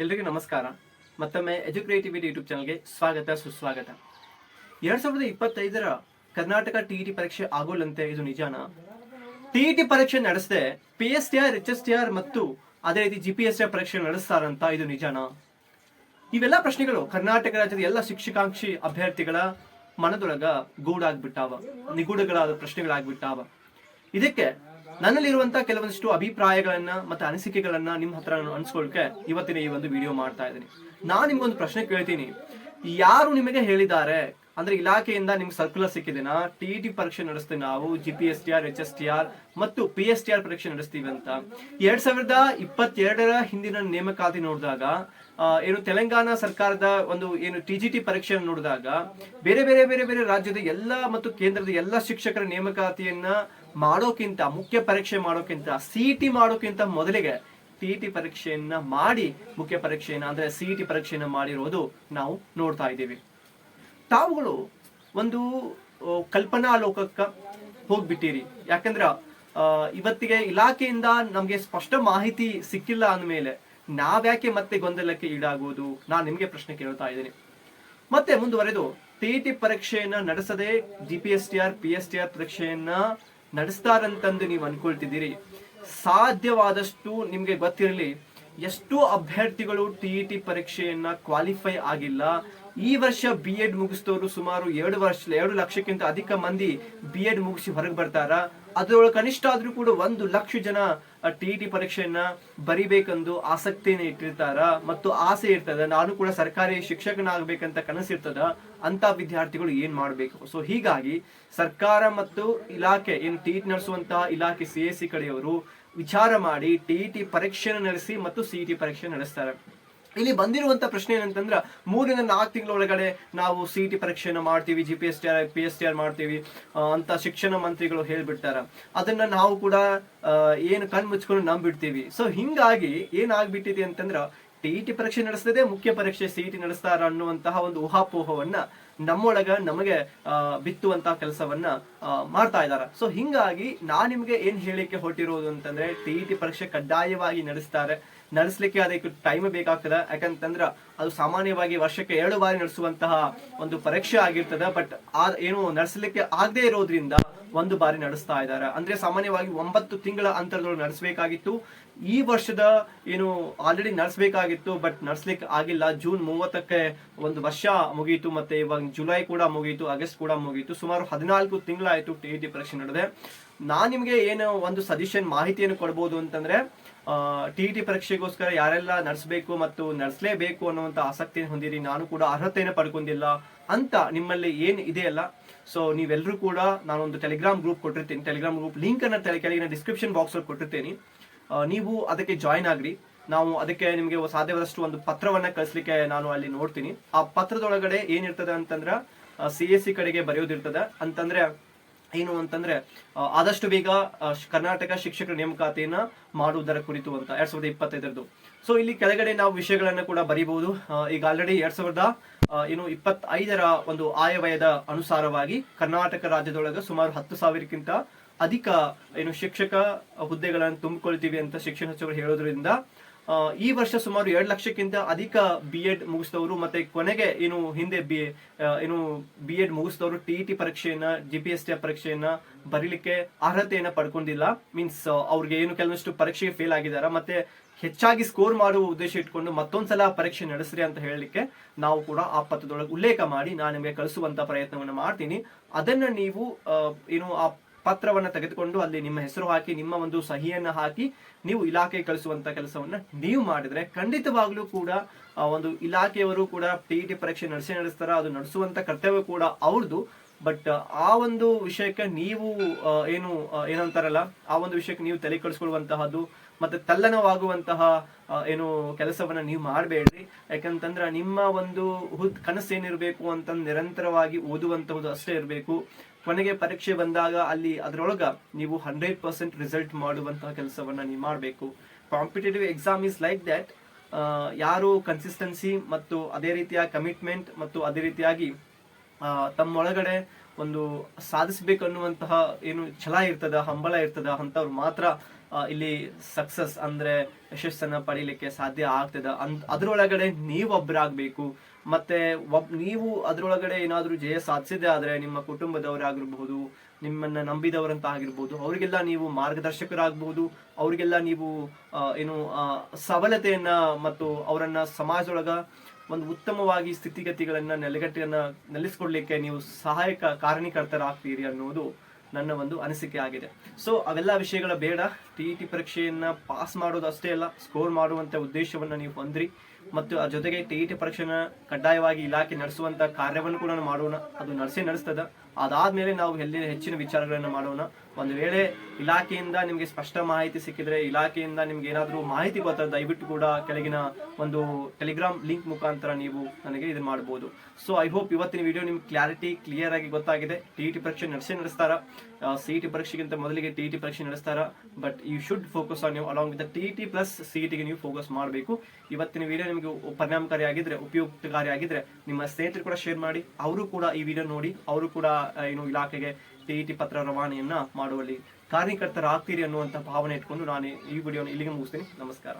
ಎಲ್ರಿಗೂ ನಮಸ್ಕಾರ. ಮತ್ತೊಮ್ಮೆ ಎಜುಕ್ರಿಯೇಟಿವಿಟಿ ಯೂಟ್ಯೂಬ್ ಚಾನಲ್ಗೆ ಸ್ವಾಗತ, ಸುಸ್ವಾಗತ. ಎರಡ್ ಸಾವಿರದ ಇಪ್ಪತ್ತೈದರ ಕರ್ನಾಟಕ ಟಿಇಟಿ ಪರೀಕ್ಷೆ ಆಗೋಲ್ಲಂತೆ ಇದು ನಿಜಾನ? ಟಿಇಟಿ ಪರೀಕ್ಷೆ ನಡೆಸದೆ P S T R H S T R ಮತ್ತು ಅದೇ ರೀತಿ G P S T R ಪರೀಕ್ಷೆ ನಡೆಸ್ತಾರಂತ ಇದು ನಿಜಾನ? ಇವೆಲ್ಲ ಪ್ರಶ್ನೆಗಳು ಕರ್ನಾಟಕ ರಾಜ್ಯದ ಎಲ್ಲ ಶಿಕ್ಷಕಾಂಕ್ಷಿ ಅಭ್ಯರ್ಥಿಗಳ ಮನದೊಳಗ ಗೂಡಾಗ್ಬಿಟ್ಟಾವ, ನಿಗೂಢಗಳಾದ ಪ್ರಶ್ನೆಗಳಾಗ್ಬಿಟ್ಟಾವ. ಇದಕ್ಕೆ ನನ್ನಲ್ಲಿರುವಂತ ಕೆಲವೊಂದಿಷ್ಟು ಅಭಿಪ್ರಾಯಗಳನ್ನ ಮತ್ತೆ ಅನಿಸಿಕೆಗಳನ್ನ ನಿಮ್ಮ ಹತ್ರ ನಾನು ಅನ್ಸ್ಕೊಳ್ಕೆ ಇವತ್ತಿನ ಈ ಒಂದು ವಿಡಿಯೋ ಮಾಡ್ತಾ ಇದ್ದೀನಿ. ನಾನು ನಿಮ್ಗೊಂದು ಪ್ರಶ್ನೆ ಕೇಳ್ತೀನಿ. ಯಾರು ನಿಮಗೆ ಹೇಳಿದ್ದಾರೆ? ಅಂದ್ರೆ ಇಲಾಖೆಯಿಂದ ನಿಮ್ಗೆ ಸರ್ಕ್ಯುಲರ್ ಸಿಕ್ಕಿದೆನಾ? ಟಿ ಟಿ ಪರೀಕ್ಷೆ ನಡೆಸ್ತೀವಿ ನಾವು G P S T R H S T R ಮತ್ತು ಪಿ ಎಸ್ ಟಿ ಆರ್ ಪರೀಕ್ಷೆ ನಡೆಸ್ತೀವಿ ಅಂತ. ಎರಡ್ ಸಾವಿರದ ಇಪ್ಪತ್ತೆರಡರ ಹಿಂದಿನ ನೇಮಕಾತಿ ನೋಡಿದಾಗ ಏನು ತೆಲಂಗಾಣ ಸರ್ಕಾರದ ಒಂದು ಏನು ಟಿ ಜಿ ಟಿ ಪರೀಕ್ಷೆಯನ್ನು ನೋಡಿದಾಗ, ಬೇರೆ ಬೇರೆ ಬೇರೆ ಬೇರೆ ರಾಜ್ಯದ ಎಲ್ಲ ಮತ್ತು ಕೇಂದ್ರದ ಎಲ್ಲ ಶಿಕ್ಷಕರ ನೇಮಕಾತಿಯನ್ನ ಮಾಡೋಕ್ಕಿಂತ, ಮುಖ್ಯ ಪರೀಕ್ಷೆ ಮಾಡೋಕ್ಕಿಂತ ಸಿ ಟಿ ಮಾಡೋಕ್ಕಿಂತ ಮೊದಲಿಗೆ ಟಿ ಟಿ ಪರೀಕ್ಷೆಯನ್ನ ಮಾಡಿ, ಮುಖ್ಯ ಪರೀಕ್ಷೆಯನ್ನ ಅಂದ್ರೆ ಸಿ ಟಿ ಪರೀಕ್ಷೆಯನ್ನ ಮಾಡಿರೋದು ನಾವು ನೋಡ್ತಾ ಇದ್ದೀವಿ. ತಾವುಗಳು ಒಂದು ಕಲ್ಪನಾ ಲೋಕಕ್ಕ ಹೋಗ್ಬಿಟ್ಟಿರಿ. ಯಾಕಂದ್ರ ಇವತ್ತಿಗೆ ಇಲಾಖೆಯಿಂದ ನಮ್ಗೆ ಸ್ಪಷ್ಟ ಮಾಹಿತಿ ಸಿಕ್ಕಿಲ್ಲ ಅಂದಮೇಲೆ ನಾವ್ಯಾಕೆ ಮತ್ತೆ ಗೊಂದಲಕ್ಕೆ ಈಡಾಗುವುದು ನಾನು ನಿಮ್ಗೆ ಪ್ರಶ್ನೆ ಕೇಳ್ತಾ ಇದ್ದೀನಿ. ಮತ್ತೆ ಮುಂದುವರೆದು ಟಿ ಟಿ ಪರೀಕ್ಷೆಯನ್ನ ನಡೆಸದೆ G P S T R P S T R ಪರೀಕ್ಷೆಯನ್ನ ನಡೆಸ್ತಾರಂತಂದು ನೀವು ಅನ್ಕೊಳ್ತಿದ್ದೀರಿ. ಸಾಧ್ಯವಾದಷ್ಟು ನಿಮಗೆ ಗೊತ್ತಿರಲಿ, ಎಷ್ಟು ಅಭ್ಯರ್ಥಿಗಳು ಟಿ ಇ ಟಿ ಪರೀಕ್ಷೆಯನ್ನ ಕ್ವಾಲಿಫೈ ಆಗಿಲ್ಲ. ಈ ವರ್ಷ ಬಿ ಎಡ್ ಮುಗಿಸಿದವರು ಸುಮಾರು ಎರಡು ವರ್ಷ, ಎರಡು ಲಕ್ಷಕ್ಕಿಂತ ಅಧಿಕ ಮಂದಿ ಬಿ ಎಡ್ ಮುಗಿಸಿ ಹೊರಗೆ ಬರ್ತಾರ. ಅದರೊಳಗೆ ಕನಿಷ್ಠ ಆದ್ರೂ ಕೂಡ ಒಂದು ಲಕ್ಷ ಜನ ಟಿ ಇ ಟಿ ಪರೀಕ್ಷೆಯನ್ನ ಬರಿಬೇಕೆಂದು ಆಸಕ್ತಿಯನ್ನು ಇಟ್ಟಿರ್ತಾರ ಮತ್ತು ಆಸೆ ಇರ್ತದ. ನಾನು ಕೂಡ ಸರ್ಕಾರಿ ಶಿಕ್ಷಕನಾಗಬೇಕಂತ ಕನಸಿರ್ತದ ಅಂತ ವಿದ್ಯಾರ್ಥಿಗಳು ಏನ್ ಮಾಡಬೇಕು? ಸೊ ಹೀಗಾಗಿ ಸರ್ಕಾರ ಮತ್ತು ಇಲಾಖೆ, ಏನು ಟಿ ನಡೆಸುವಂತಹ ಇಲಾಖೆ ಸಿ ಎಸ್ ಸಿ ಕಡೆಯವರು ವಿಚಾರ ಮಾಡಿ ಟಿ ಟಿ ಪರೀಕ್ಷೆಯನ್ನು ನಡೆಸಿ ಮತ್ತು ಸಿ ಟಿ ಪರೀಕ್ಷೆ ನಡೆಸ್ತಾರೆ. ಇಲ್ಲಿ ಬಂದಿರುವಂತ ಪ್ರಶ್ನೆ ಏನಂತಂದ್ರ ಮೂರಿಂದ ನಾಲ್ಕು ತಿಂಗಳ ಒಳಗಡೆ ನಾವು ಸಿ ಟಿ ಪರೀಕ್ಷೆಯನ್ನು ಮಾಡ್ತೀವಿ G P S T R P S T R ಮಾಡ್ತೀವಿ ಅಂತ ಶಿಕ್ಷಣ ಮಂತ್ರಿಗಳು ಹೇಳ್ಬಿಡ್ತಾರ ಅದನ್ನ ನಾವು ಕೂಡ ಏನು ಕಣ್ ಮುಚ್ಕೊಂಡು ನಂಬಿಡ್ತೀವಿ. ಸೊ ಹಿಂಗಾಗಿ ಏನಾಗ್ಬಿಟ್ಟಿದೆ ಅಂತಂದ್ರ ಟಿ ಟಿ ಪರೀಕ್ಷೆ ನಡೆಸ್ತದೆ, ಮುಖ್ಯ ಪರೀಕ್ಷೆ ಸಿ ಟಿ ನಡೆಸ್ತಾರ ಅನ್ನುವಂತಹ ಒಂದು ಊಹಾಪೋಹವನ್ನ ನಮ್ಮೊಳಗ ನಮಗೆ ಬಿತ್ತುವಂತಹ ಕೆಲಸವನ್ನ ಮಾಡ್ತಾ ಇದಾರ. ಸೊ ಹಿಂಗಾಗಿ ನಾನು ನಿಮ್ಗೆ ಏನ್ ಹೇಳಿಕೆ ಹೊರಟಿರೋದು ಅಂತಂದ್ರೆ ಟಿ ಟಿ ಪರೀಕ್ಷೆ ಕಡ್ಡಾಯವಾಗಿ ನಡೆಸ್ತಾರೆ. ನಡೆಸಲಿಕ್ಕೆ ಅದಕ್ಕೆ ಟೈಮ್ ಬೇಕಾಗ್ತದೆ. ಯಾಕಂತಂದ್ರ ಅದು ಸಾಮಾನ್ಯವಾಗಿ ವರ್ಷಕ್ಕೆ ಎರಡು ಬಾರಿ ನಡೆಸುವಂತಹ ಒಂದು ಪರೀಕ್ಷೆ ಆಗಿರ್ತದೆ. ಬಟ್ ಆ ಏನು ನಡೆಸಲಿಕ್ಕೆ ಆಗದೆ ಇರೋದ್ರಿಂದ ಒಂದು ಬಾರಿ ನಡೆಸ್ತಾ ಇದ್ದಾರೆ. ಅಂದ್ರೆ ಸಾಮಾನ್ಯವಾಗಿ ಒಂಬತ್ತು ತಿಂಗಳ ಅಂತರದೊಳಗೆ ನಡೆಸಬೇಕಾಗಿತ್ತು. ಈ ವರ್ಷದ ಏನು ಆಲ್ರೆಡಿ ನಡೆಸಬೇಕಾಗಿತ್ತು ಬಟ್ ನಡೆಸ್ಲಿಕ್ಕೆ ಆಗಿಲ್ಲ. ಜೂನ್ ಮೂವತ್ತಕ್ಕೆ ಒಂದು ವರ್ಷ ಮುಗಿಯಿತು ಮತ್ತೆ ಇವಾಗ ಜುಲೈ ಕೂಡ ಮುಗಿಯಿತು ಆಗಸ್ಟ್ ಕೂಡ ಮುಗಿಯಿತು ಸುಮಾರು ಹದಿನಾಲ್ಕು ತಿಂಗಳಾಯ್ತು ಟಿ ಇ ಟಿ ಪರೀಕ್ಷೆ ನಡೆದೆ. ನಾನು ನಿಮಗೆ ಏನು ಒಂದು ಸಜೆಷನ್ ಮಾಹಿತಿಯನ್ನು ಕೊಡ್ಬೋದು ಅಂತಂದ್ರೆ ಟಿ ಟಿ ಪರೀಕ್ಷೆಗೋಸ್ಕರ ಯಾರೆಲ್ಲ ನಡೆಸಬೇಕು ಮತ್ತು ನಡೆಸಲೇಬೇಕು ಅನ್ನುವಂಥ ಆಸಕ್ತಿಯನ್ನು ಹೊಂದಿರಿ. ನಾನು ಕೂಡ ಅರ್ಹತೆಯನ್ನು ಪಡ್ಕೊಂಡಿಲ್ಲ ಅಂತ ನಿಮ್ಮಲ್ಲಿ ಏನು ಇದೆಯಲ್ಲ? ಸೊ ನೀವೆಲ್ಲರೂ ಕೂಡ ನಾನೊಂದು ಟೆಲಿಗ್ರಾಮ್ ಗ್ರೂಪ್ ಕೊಟ್ಟಿರ್ತೀನಿ. ಟೆಲಿಗ್ರಾಮ್ ಗ್ರೂಪ್ ಲಿಂಕ್ ಅನ್ನು ತಲೆ ಕೆಳಗಿನ ಡಿಸ್ಕ್ರಿಪ್ಷನ್ ಬಾಕ್ಸ್ ಅಲ್ಲಿ ಕೊಟ್ಟಿರ್ತೀನಿ. ನೀವು ಅದಕ್ಕೆ ಜಾಯ್ನ್ ಆಗ್ರಿ. ನಾವು ಅದಕ್ಕೆ ನಿಮಗೆ ಸಾಧ್ಯವಾದಷ್ಟು ಒಂದು ಪತ್ರವನ್ನು ಕಳಿಸ್ಲಿಕ್ಕೆ ನಾನು ಅಲ್ಲಿ ನೋಡ್ತೀನಿ. ಆ ಪತ್ರದೊಳಗಡೆ ಏನಿರ್ತದೆ ಅಂತಂದ್ರೆ ಸಿ ಎಸ್ ಸಿ ಕಡೆಗೆ ಬರೆಯೋದಿರ್ತದೆ. ಅಂತಂದ್ರೆ ಏನು ಅಂತಂದ್ರೆ ಆದಷ್ಟು ಬೇಗ ಕರ್ನಾಟಕ ಶಿಕ್ಷಕರ ನೇಮಕಾತಿಯನ್ನ ಮಾಡುವುದರ ಕುರಿತು ಅಂತ, ಎರಡ್ ಸಾವಿರದ ಇಪ್ಪತ್ತೈದರದ್ದು. ಸೊ ಇಲ್ಲಿ ಕೆಳಗಡೆ ನಾವು ವಿಷಯಗಳನ್ನ ಕೂಡ ಬರೀಬಹುದು. ಈಗ ಆಲ್ರೆಡಿ ಎರಡ್ ಸಾವಿರದ ಏನು ಇಪ್ಪತ್ತೈದರ ಒಂದು ಆಯವ್ಯಯದ ಅನುಸಾರವಾಗಿ ಕರ್ನಾಟಕ ರಾಜ್ಯದೊಳಗೆ ಸುಮಾರು ಹತ್ತು ಸಾವಿರಕ್ಕಿಂತ ಅಧಿಕ, ಏನು ಶಿಕ್ಷಕ ಹುದ್ದೆಗಳನ್ನು ತುಂಬಿಕೊಳ್ತೀವಿ ಅಂತ ಶಿಕ್ಷಣ ಸಚಿವರು ಹೇಳೋದ್ರಿಂದ ಈ ವರ್ಷ ಸುಮಾರು ಎರಡು ಲಕ್ಷಕ್ಕಿಂತ ಅಧಿಕ ಬಿ ಎಡ್ ಮುಗಿಸಿದವರು ಮತ್ತೆ ಕೊನೆಗೆ ಏನು ಹಿಂದೆ ಬಿ ಏನು ಬಿ ಎಡ್ ಮುಗಿಸಿದವರು ಟಿ ಟಿ ಪರೀಕ್ಷೆಯನ್ನ ಜಿ ಪಿ ಎಸ್ ಟಿ ಪರೀಕ್ಷೆಯನ್ನ ಬರೀಲಿಕ್ಕೆ ಅರ್ಹತೆಯನ್ನ ಪಡ್ಕೊಂಡಿಲ್ಲ. ಮೀನ್ಸ್ ಅವ್ರಿಗೆ ಏನು ಕೆಲವಷ್ಟು ಪರೀಕ್ಷೆಗೆ ಫೇಲ್ ಆಗಿದಾರ. ಮತ್ತೆ ಹೆಚ್ಚಾಗಿ ಸ್ಕೋರ್ ಮಾಡುವ ಉದ್ದೇಶ ಇಟ್ಕೊಂಡು ಮತ್ತೊಂದ್ಸಲ ಪರೀಕ್ಷೆ ನಡೆಸ್ರಿ ಅಂತ ಹೇಳಲಿಕ್ಕೆ ನಾವು ಕೂಡ ಆ ಪತ್ರದೊಳಗೆ ಉಲ್ಲೇಖ ಮಾಡಿ ನಾನು ನಿಮಗೆ ಕಳಿಸುವಂತ ಪ್ರಯತ್ನವನ್ನು ಮಾಡ್ತೀನಿ. ಅದನ್ನ ನೀವು ಏನು ಆ ಪತ್ರವನ್ನ ತೆಗೆದುಕೊಂಡು ಅಲ್ಲಿ ನಿಮ್ಮ ಹೆಸರು ಹಾಕಿ, ನಿಮ್ಮ ಒಂದು ಸಹಿಯನ್ನ ಹಾಕಿ ನೀವು ಇಲಾಖೆಗೆ ಕಳಿಸುವಂತ ಕೆಲಸವನ್ನ ನೀವು ಮಾಡಿದ್ರೆ ಖಂಡಿತವಾಗ್ಲೂ ಕೂಡ ಒಂದು ಇಲಾಖೆಯವರು ಕೂಡ ಟಿ ಪರೀಕ್ಷೆ ನಡೆಸಿ ನಡೆಸ್ತಾರ, ಅದು ನಡೆಸುವಂತ ಕರ್ತವ್ಯ ಕೂಡ ಅವ್ರದ್ದು ಬಟ್ ಆ ಒಂದು ವಿಷಯಕ್ಕೆ ನೀವು ಏನು ಏನಂತಾರಲ್ಲ, ಆ ಒಂದು ವಿಷಯಕ್ಕೆ ನೀವು ತಲೆ ಕಳಿಸ್ಕೊಳ್ಳುವಂತಹದ್ದು ಮತ್ತೆ ತಲ್ಲನವಾಗುವಂತಹ ಏನು ಕೆಲಸವನ್ನ ನೀವು ಮಾಡಬೇಡ್ರಿ. ಯಾಕಂತಂದ್ರ ನಿಮ್ಮ ಒಂದು ಹುದ್ ಕನಸೇನಿರ್ಬೇಕು ಅಂತ ನಿರಂತರವಾಗಿ ಓದುವಂತಹದ್ದು ಅಷ್ಟೇ ಇರಬೇಕು. ಕೊನೆಗೆ ಪರೀಕ್ಷೆ ಬಂದಾಗ ಅಲ್ಲಿ ಅದರೊಳಗ ನೀವು ಹಂಡ್ರೆಡ್ ಪರ್ಸೆಂಟ್ ರಿಸಲ್ಟ್ ಮಾಡುವಂತಹ ಕೆಲಸವನ್ನ ನೀವು ಮಾಡಬೇಕು. Competitive exam is like that ಯಾರು ಕನ್ಸಿಸ್ಟೆನ್ಸಿ ಮತ್ತು ಅದೇ ರೀತಿಯ ಕಮಿಟ್ಮೆಂಟ್ ಮತ್ತು ಅದೇ ರೀತಿಯಾಗಿ ತಮ್ಮೊಳಗಡೆ ಒಂದು ಸಾಧಿಸಬೇಕನ್ನುವಂತಹ ಏನು ಛಲ ಇರ್ತದ, ಹಂಬಲ ಇರ್ತದ, ಅಂಥವ್ರು ಮಾತ್ರ ಇಲ್ಲಿ ಸಕ್ಸಸ್ ಅಂದ್ರೆ ಯಶಸ್ಸನ್ನ ಪಡೀಲಿಕ್ಕೆ ಸಾಧ್ಯ ಆಗ್ತದ. ಅಂತ ಅದ್ರೊಳಗಡೆ ನೀವೊಬ್ಬರಾಗಬೇಕು ಮತ್ತೆ ಒಬ್, ನೀವು ಅದ್ರೊಳಗಡೆ ಏನಾದ್ರೂ ಜಯ ಸಾಧಿಸಿದೆ ಆದ್ರೆ ನಿಮ್ಮ ಕುಟುಂಬದವರಾಗಿರ್ಬಹುದು ನಿಮ್ಮನ್ನ ನಂಬಿದವರಂತ ಆಗಿರ್ಬೋದು ಅವರಿಗೆಲ್ಲ ನೀವು ಮಾರ್ಗದರ್ಶಕರಾಗಬಹುದು ಅವರಿಗೆಲ್ಲ ನೀವು ಏನು ಸಬಲತೆಯನ್ನ ಮತ್ತು ಅವರನ್ನ ಸಮಾಜದೊಳಗ ಒಂದು ಉತ್ತಮವಾಗಿ ಸ್ಥಿತಿಗತಿಗಳನ್ನ, ನೆಲೆಗಟ್ಟೆಯನ್ನ ನೆಲೆಸ್ಕೊಡ್ಲಿಕ್ಕೆ ನೀವು ಸಹಾಯಕ, ಕಾರಣೀಕರ್ತರಾಗ್ತೀರಿ ಅನ್ನೋದು ನನ್ನ ಒಂದು ಅನಿಸಿಕೆ ಆಗಿದೆ. ಸೊ ಅವೆಲ್ಲ ವಿಷಯಗಳ ಬೇಡ. ಟಿ ಇ ಟಿ ಪರೀಕ್ಷೆಯನ್ನು ಪಾಸ್ ಮಾಡೋದು ಅಷ್ಟೇ ಅಲ್ಲ ಸ್ಕೋರ್ ಮಾಡುವಂಥ ಉದ್ದೇಶವನ್ನ ನೀವು ಹೊಂದ್ರಿ. ಮತ್ತು ಅದ್ರ ಜೊತೆಗೆ ಟಿ ಇ ಟಿ ಪರೀಕ್ಷೆನ ಕಡ್ಡಾಯವಾಗಿ ಇಲಾಖೆ ನಡೆಸುವಂತ ಕಾರ್ಯವನ್ನು ಕೂಡ ಮಾಡೋಣ. ಅದು ನಡೆಸೇ ನಡೆಸ್ತದ. ಅದಾದ್ಮೇಲೆ ನಾವು ಎಲ್ಲಿ ಹೆಚ್ಚಿನ ವಿಚಾರಗಳನ್ನು ಮಾಡೋಣ. ಒಂದು ವೇಳೆ ಇಲಾಖೆಯಿಂದ ನಿಮಗೆ ಸ್ಪಷ್ಟ ಮಾಹಿತಿ ಸಿಕ್ಕಿದ್ರೆ, ಇಲಾಖೆಯಿಂದ ನಿಮ್ಗೆ ಏನಾದರೂ ಮಾಹಿತಿ ಬರ್ತದೆ ದಯವಿಟ್ಟು ಕೂಡ ಕೆಳಗಿನ ಒಂದು ಟೆಲಿಗ್ರಾಮ್ ಲಿಂಕ್ ಮುಖಾಂತರ ನೀವು ನನಗೆ ಇದು ಮಾಡಬಹುದು ಸೊ ಐ ಹೋಪ್ ಇವತ್ತಿನ ವಿಡಿಯೋ ನಿಮ್ಗೆ ಕ್ಲಾರಿಟಿ ಕ್ಲಿಯರ್ ಆಗಿ ಗೊತ್ತಾಗಿದೆ. ಟಿ ಇ ಟಿ ಪರೀಕ್ಷೆ ನಡೆಸಿ ನಡೆಸ್ತಾರ. ಸಿ ಟಿ ಪರೀಕ್ಷೆಗಿಂತ ಮೊದಲಿಗೆ ಟಿ ಟಿ ಪರೀಕ್ಷೆ ನಡೆಸ್ತಾರ. But you should focus on ನೀವು along with T T plus C ಟಿಗೆ ನೀವು ಫೋಕಸ್ ಮಾಡಬೇಕು. ಇವತ್ತಿನ ವಿಡಿಯೋ ನಿಮಗೆ ಪರಿಣಾಮಕಾರಿ ಆಗಿದ್ರೆ ಉಪಯುಕ್ತಕಾರಿ ಆಗಿದ್ರೆ ನಿಮ್ಮ ಸ್ನೇಹಿತರು ಕೂಡ ಶೇರ್ ಮಾಡಿ, ಅವರು ಕೂಡ ಈ ವಿಡಿಯೋ ನೋಡಿ, ಅವರು ಕೂಡ ಏನು ಇಲಾಖೆಗೆ ಟಿ ಟಿ ಪತ್ರ ರವಾನೆಯನ್ನ ಮಾಡುವಲ್ಲಿ ಕಾರ್ಯಕರ್ತರಾಗ್ತೀರಿ ಅನ್ನುವಂಥ ಭಾವನೆ ಇಟ್ಕೊಂಡು ನಾನು ಈ ವಿಡಿಯೋನ ಇಲ್ಲಿಗೆ ಮುಗಿಸ್ತೀನಿ. ನಮಸ್ಕಾರ.